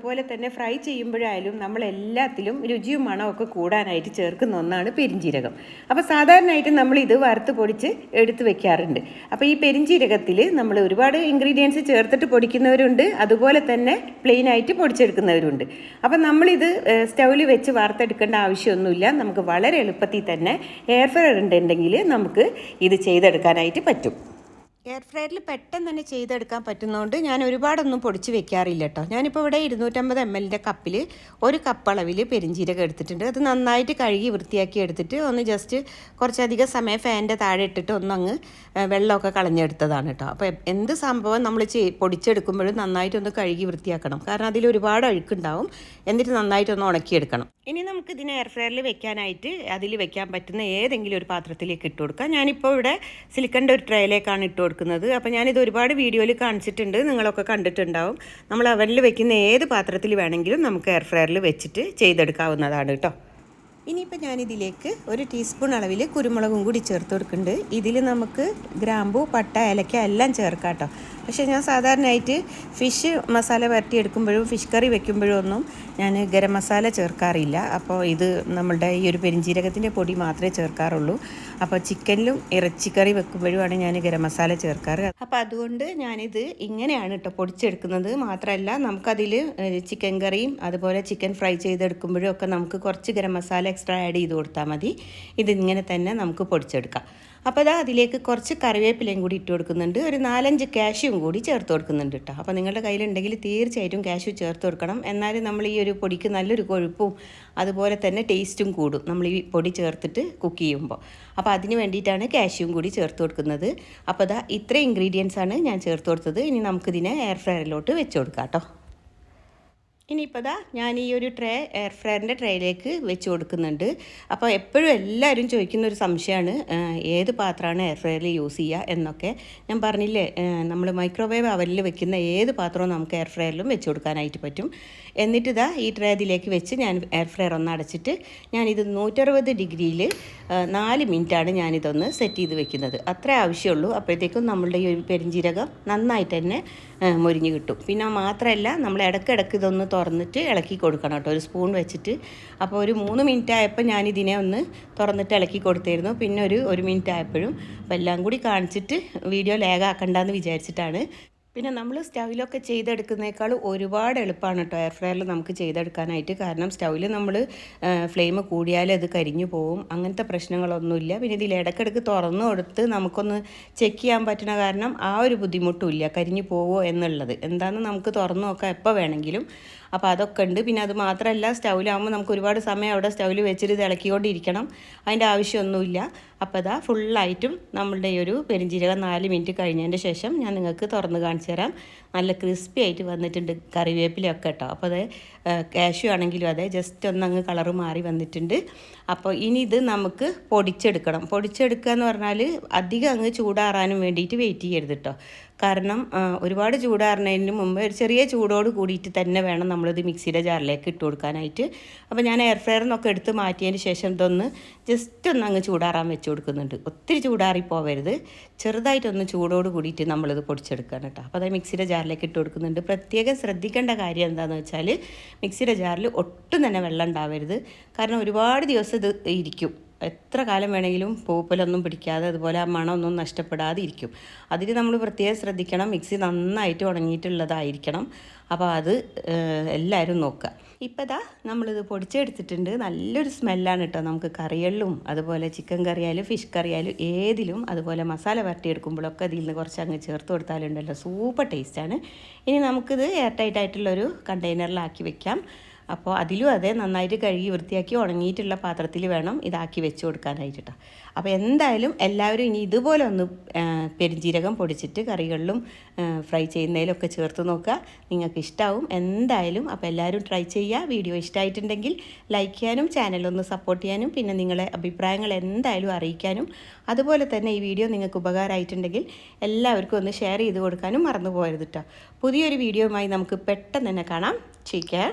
അതുപോലെ തന്നെ ഫ്രൈ ചെയ്യുമ്പോഴായാലും നമ്മൾ എല്ലാത്തിലും രുചിയും മണമൊക്കെ കൂടാനായിട്ട് ചേർക്കുന്ന ഒന്നാണ് പെരിഞ്ജീരകം അപ്പോൾ സാധാരണയായിട്ട് നമ്മൾ ഇത് വറുത്ത് പൊടിച്ച് എടുത്ത് വെക്കാറുണ്ട്. അപ്പോൾ ഈ പെരിഞ്ജീരകത്തിൽ നമ്മൾ ഒരുപാട് ഇൻഗ്രീഡിയൻസ് ചേർത്തിട്ട് പൊടിക്കുന്നവരുണ്ട്. അതുപോലെ തന്നെ പ്ലെയിനായിട്ട് പൊടിച്ചെടുക്കുന്നവരുണ്ട്. അപ്പോൾ നമ്മളിത് സ്റ്റൗവിൽ വെച്ച് വറുത്തെടുക്കേണ്ട ആവശ്യമൊന്നുമില്ല. നമുക്ക് വളരെ എളുപ്പത്തിൽ തന്നെ എയർ ഫ്രയർ ഉണ്ടെങ്കിൽ നമുക്ക് ഇത് ചെയ്തെടുക്കാനായിട്ട് പറ്റും. എയർ ഫ്രയറിൽ പെട്ടെന്ന് തന്നെ ചെയ്തെടുക്കാൻ പറ്റുന്നതുകൊണ്ട് ഞാൻ ഒരുപാടൊന്നും പൊടിച്ച് വെക്കാറില്ല കേട്ടോ ഞാനിപ്പോൾ ഇവിടെ ഇരുന്നൂറ്റമ്പത് എം എല്ലിന്റെ കപ്പിൽ ഒരു കപ്പ് അളവിൽ പെരിഞ്ചീരകം എടുത്തിട്ടുണ്ട്. അത് നന്നായിട്ട് കഴുകി വൃത്തിയാക്കി എടുത്തിട്ട് ഒന്ന് ജസ്റ്റ് കുറച്ചധികം സമയം ഫാനിന്റെ താഴെ ഇട്ടിട്ട് ഒന്നങ്ങ് വെള്ളമൊക്കെ കളഞ്ഞെടുത്തതാണ് കേട്ടോ അപ്പോൾ എന്ത് സംഭവം നമ്മൾ ചെയ് പൊടിച്ചെടുക്കുമ്പോഴും നന്നായിട്ടൊന്ന് കഴുകി വൃത്തിയാക്കണം. കാരണം അതിൽ ഒരുപാട് അഴുക്കുണ്ടാവും. എന്നിട്ട് നന്നായിട്ടൊന്ന് ഉണക്കിയെടുക്കണം. ഇനി നമുക്ക് ഇതിനെ എയർ ഫ്രയറിൽ വെക്കാനായിട്ട് അതിൽ വെക്കാൻ പറ്റുന്ന ഏതെങ്കിലും ഒരു പാത്രത്തിലേക്ക് ഇട്ട് കൊടുക്കാം. ഞാനിപ്പോൾ ഇവിടെ സിലിക്കന്റെ ഒരു ട്രേയിലേക്കാണ് ഇട്ട് കൊടുക്കുന്നത്. അപ്പോൾ ഞാനിത് ഒരുപാട് വീഡിയോയിൽ കാണിച്ചിട്ടുണ്ട്. നിങ്ങളൊക്കെ കണ്ടിട്ടുണ്ടാവും. നമ്മൾ അവനിൽ വെക്കുന്ന ഏത് പാത്രത്തിൽ വേണമെങ്കിലും നമുക്ക് എയർ ഫ്രയറിൽ വെച്ചിട്ട് ചെയ്തെടുക്കാവുന്നതാണ് കേട്ടോ. ഇനിയിപ്പോൾ ഞാനിതിലേക്ക് ഒരു ടീസ്പൂൺ അളവിൽ കുരുമുളകും കൂടി ചേർത്ത് കൊടുക്കുന്നുണ്ട്. ഇതിൽ നമുക്ക് ഗ്രാമ്പു പട്ട ഏലക്ക എല്ലാം ചേർക്കാം കേട്ടോ. പക്ഷേ ഞാൻ സാധാരണയായിട്ട് ഫിഷ് മസാല വരട്ടി എടുക്കുമ്പോഴും ഫിഷ് കറി വെക്കുമ്പോഴും ഒന്നും ഞാൻ ഗരം മസാല ചേർക്കാറില്ല. അപ്പോൾ ഇത് നമ്മളുടെ ഈ ഒരു പെരിഞ്ജീരകത്തിന്റെ പൊടി മാത്രമേ ചേർക്കാറുള്ളൂ. അപ്പോൾ ചിക്കനിലും ഇറച്ചിക്കറി വെക്കുമ്പോഴുമാണ് ഞാൻ ഗരം മസാല ചേർക്കാറ്. അപ്പോൾ അതുകൊണ്ട് ഞാനിത് ഇങ്ങനെയാണ് കേട്ടോ പൊടിച്ചെടുക്കുന്നത്. മാത്രമല്ല നമുക്കതിൽ ചിക്കൻ കറിയും അതുപോലെ ചിക്കൻ ഫ്രൈ ചെയ്തെടുക്കുമ്പോഴും ഒക്കെ നമുക്ക് കുറച്ച് ഗരം മസാല എക്സ്ട്രാ ആഡ് ചെയ്ത് കൊടുത്താൽ മതി. ഇതിങ്ങനെ തന്നെ നമുക്ക് പൊടിച്ചെടുക്കാം. അപ്പോൾ അതാ അതിലേക്ക് കുറച്ച് കറിവേപ്പിലയും കൂടി ഇട്ട് കൊടുക്കുന്നുണ്ട്. ഒരു നാലഞ്ച് കാഷ്യും കൂടി ചേർത്ത് കൊടുക്കുന്നുണ്ട് കേട്ടോ അപ്പോൾ നിങ്ങളുടെ കയ്യിലുണ്ടെങ്കിൽ തീർച്ചയായിട്ടും കാഷ്യൂ ചേർത്ത് കൊടുക്കണം. എന്നാലും നമ്മൾ ഈ ഒരു പൊടിക്ക് നല്ലൊരു കൊഴുപ്പും അതുപോലെ തന്നെ ടേസ്റ്റും കൂടും. നമ്മൾ ഈ പൊടി ചേർത്തിട്ട് കുക്ക് ചെയ്യുമ്പോൾ അപ്പോൾ അതിന് വേണ്ടിയിട്ടാണ് കാഷ്യൂം കൂടി ചേർത്ത് കൊടുക്കുന്നത്. അപ്പോൾ അതാ ഇത്രയും ഇൻഗ്രീഡിയൻസ് ആണ് ഞാൻ ചേർത്ത് കൊടുത്തത്. ഇനി നമുക്കിതിനെ എയർ ഫ്രയറിലോട്ട് വെച്ച് കൊടുക്കാം കേട്ടോ ഇനിയിപ്പോൾ ദാ ഞാൻ ഈ ഒരു ട്രേ എയർ ഫ്രയറിന്റെ ട്രേയിലേക്ക് വെച്ച് കൊടുക്കുന്നുണ്ട്. അപ്പോൾ എപ്പോഴും എല്ലാവരും ചോദിക്കുന്ന ഒരു സംശയമാണ് ഏത് പാത്രമാണ് എയർ ഫ്രയറിൽ യൂസ് ചെയ്യുക എന്നൊക്കെ. ഞാൻ പറഞ്ഞില്ലേ നമ്മൾ മൈക്രോവേവ് അവനിൽ വെക്കുന്ന ഏത് പാത്രവും നമുക്ക് എയർ ഫ്രയറിലും വെച്ച് കൊടുക്കാനായിട്ട് പറ്റും. എന്നിട്ട് ഇതാ ഈ ട്രേ ഇതിലേക്ക് വെച്ച് ഞാൻ എയർ ഫ്രയർ ഒന്ന് അടച്ചിട്ട് ഞാനിത് നൂറ്ററുപത് ഡിഗ്രിയിൽ നാല് മിനിറ്റാണ് ഞാനിതൊന്ന് സെറ്റ് ചെയ്ത് വെക്കുന്നത്. അത്രേ ആവശ്യമുള്ളൂ. അപ്പോഴത്തേക്കും നമ്മളുടെ ഈ ഒരു പെരിഞ്ജീരകം നന്നായിട്ട് തന്നെ മുരിഞ്ഞ് കിട്ടും. പിന്നെ മാത്രമല്ല നമ്മൾ ഇടയ്ക്കിടയ്ക്ക് ഇതൊന്ന് തുറന്നിട്ട് ഇളക്കി കൊടുക്കണം കേട്ടോ. ഒരു സ്പൂൺ വെച്ചിട്ട്. അപ്പോൾ ഒരു മൂന്ന് മിനിറ്റ് ആയപ്പോൾ ഞാൻ ഇതിനെ ഒന്ന് തുറന്നിട്ട് ഇളക്കി കൊടുത്തിരുന്നു. പിന്നെ ഒരു ഒരു മിനിറ്റ് ആയപ്പോഴും അപ്പോൾ എല്ലാം കൂടി കാണിച്ചിട്ട് വീഡിയോ ലാഗാക്കണ്ടെന്ന് വിചാരിച്ചിട്ടാണ് പിന്നെ നമ്മൾ സ്റ്റൗവിലൊക്കെ ചെയ്തെടുക്കുന്നേക്കാൾ ഒരുപാട് എളുപ്പമാണ് കേട്ടോ എയർ ഫ്രയറിൽ നമുക്ക് ചെയ്തെടുക്കാനായിട്ട്. കാരണം സ്റ്റൗവിൽ നമ്മൾ ഫ്ലെയിം കൂടിയാൽ അത് കരിഞ്ഞു പോവും. അങ്ങനത്തെ പ്രശ്നങ്ങളൊന്നുമില്ല. പിന്നെ ഇതിൽ ഇടയ്ക്കിടയ്ക്ക് തുറന്നു കൊടുത്ത് നമുക്കൊന്ന് ചെക്ക് ചെയ്യാൻ പറ്റണ കാരണം ആ ഒരു ബുദ്ധിമുട്ടും ഇല്ല. കരിഞ്ഞു പോവോ എന്നുള്ളത്. എന്താണെന്ന് നമുക്ക് തുറന്നു നോക്കാം എപ്പോൾ വേണമെങ്കിലും. അപ്പോൾ അതൊക്കെ ഉണ്ട്. പിന്നെ അത് മാത്രമല്ല സ്റ്റൗവിലാകുമ്പോൾ നമുക്ക് ഒരുപാട് സമയം അവിടെ സ്റ്റൗവിൽ വെച്ചിട്ട് ഇളക്കിക്കൊണ്ടിരിക്കണം. അതിന്റെ ആവശ്യമൊന്നുമില്ല. അപ്പോൾ അതാ ഫുള്ളായിട്ടും നമ്മളുടെ ഈ ഒരു പെരിഞ്ജീരകം നാല് മിനിറ്റ് കഴിഞ്ഞതിന്റെ ശേഷം ഞാൻ നിങ്ങൾക്ക് തുറന്ന് കാണിച്ചു തരാം. നല്ല ക്രിസ്പി ആയിട്ട് വന്നിട്ടുണ്ട് കറിവേപ്പിലൊക്കെ കേട്ടോ. അപ്പോൾ അത് കാഷ്യൂ ആണെങ്കിലും അതെ ജസ്റ്റ് ഒന്ന് അങ്ങ് കളറ് മാറി വന്നിട്ടുണ്ട്. അപ്പോൾ ഇനി ഇത് നമുക്ക് പൊടിച്ചെടുക്കണം. പൊടിച്ചെടുക്കുക എന്ന് പറഞ്ഞാൽ അധികം അങ്ങ് ചൂടാറാനും വേണ്ടിയിട്ട് വെയിറ്റ് ചെയ്യരുത് കേട്ടോ. കാരണം ഒരുപാട് ചൂടാറുന്നതിന് മുമ്പ് ഒരു ചെറിയ ചൂടോട് കൂടിയിട്ട് തന്നെ വേണം നമ്മളിത് മിക്സിയുടെ ജാറിലേക്ക് ഇട്ട് കൊടുക്കാനായിട്ട്. അപ്പോൾ ഞാൻ എയർ ഫ്രയറിൽ നിന്നൊക്കെ എടുത്ത് മാറ്റിയതിന് ശേഷം ഇതൊന്ന് ജസ്റ്റ് ഒന്ന് അങ്ങ് ചൂടാറാൻ വെച്ച് കൊടുക്കുന്നുണ്ട്. ഒത്തിരി ചൂടാറി പോവരുത്. ചെറുതായിട്ടൊന്ന് ചൂടോട് കൂടിയിട്ട് നമ്മളിത് പൊടിച്ചെടുക്കുകയാണ് കേട്ടോ. അപ്പോൾ അത് മിക്സിയുടെ ജാറിലേക്ക് ഇട്ട് കൊടുക്കുന്നുണ്ട്. പ്രത്യേകം ശ്രദ്ധിക്കേണ്ട കാര്യം എന്താണെന്ന് വെച്ചാൽ മിക്സിയുടെ ജാറിൽ ഒട്ടും തന്നെ വെള്ളം ഉണ്ടാവരുത്. കാരണം ഒരുപാട് ദിവസം ഇത് ഇരിക്കും. എത്ര കാലം വേണമെങ്കിലും പൂപ്പലൊന്നും പിടിക്കാതെ അതുപോലെ ആ മണമൊന്നും നഷ്ടപ്പെടാതെ ഇരിക്കും. അതിന് നമ്മൾ പ്രത്യേകം ശ്രദ്ധിക്കണം. മിക്സി നന്നായിട്ട് ഉണങ്ങിയിട്ടുള്ളതായിരിക്കണം. അപ്പോൾ അത് എല്ലാവരും നോക്കുക. ഇപ്പോൾ ഇതാ നമ്മളിത് പൊടിച്ചെടുത്തിട്ടുണ്ട്. നല്ലൊരു സ്മെല്ലാണ് കേട്ടോ. നമുക്ക് കറികളിലും അതുപോലെ ചിക്കൻ കറിയായാലും ഫിഷ് കറിയായാലും ഏതിലും അതുപോലെ മസാല വരട്ടിയെടുക്കുമ്പോഴൊക്കെ അതിൽ നിന്ന് കുറച്ച് അങ്ങ് ചേർത്ത് കൊടുത്താലുണ്ടല്ലോ. സൂപ്പർ ടേസ്റ്റാണ്. ഇനി നമുക്കിത് എയർ ടൈറ്റ് ആയിട്ടുള്ളൊരു കണ്ടെയ്നറിലാക്കി വെക്കാം. അപ്പോൾ അതിലും അതെ നന്നായിട്ട് കഴുകി വൃത്തിയാക്കി ഉണങ്ങിയിട്ടുള്ള പാത്രത്തിൽ വേണം ഇതാക്കി വെച്ച് കൊടുക്കാനായിട്ട്. കേട്ടോ അപ്പോൾ എന്തായാലും എല്ലാവരും ഇനി ഇതുപോലെ ഒന്ന് പെരുംജീരകം പൊടിച്ചിട്ട് കറികളിലും ഫ്രൈ ചെയ്യുന്നതിലൊക്കെ ചേർത്ത് നോക്കുക. നിങ്ങൾക്ക് ഇഷ്ടമാവും എന്തായാലും അപ്പോൾ എല്ലാവരും ട്രൈ ചെയ്യുക. വീഡിയോ ഇഷ്ടമായിട്ടുണ്ടെങ്കിൽ ലൈക്ക് ചെയ്യാനും ചാനലൊന്ന് സപ്പോർട്ട് ചെയ്യാനും പിന്നെ നിങ്ങളെ അഭിപ്രായങ്ങൾ എന്തായാലും അറിയിക്കാനും. അതുപോലെ തന്നെ ഈ വീഡിയോ നിങ്ങൾക്ക് ഉപകാരമായിട്ടുണ്ടെങ്കിൽ എല്ലാവർക്കും ഒന്ന് ഷെയർ ചെയ്ത് കൊടുക്കാനും മറന്നു പോകരുത് കേട്ടോ പുതിയൊരു വീഡിയോയുമായി നമുക്ക് പെട്ടെന്ന് തന്നെ കാണാം. Take care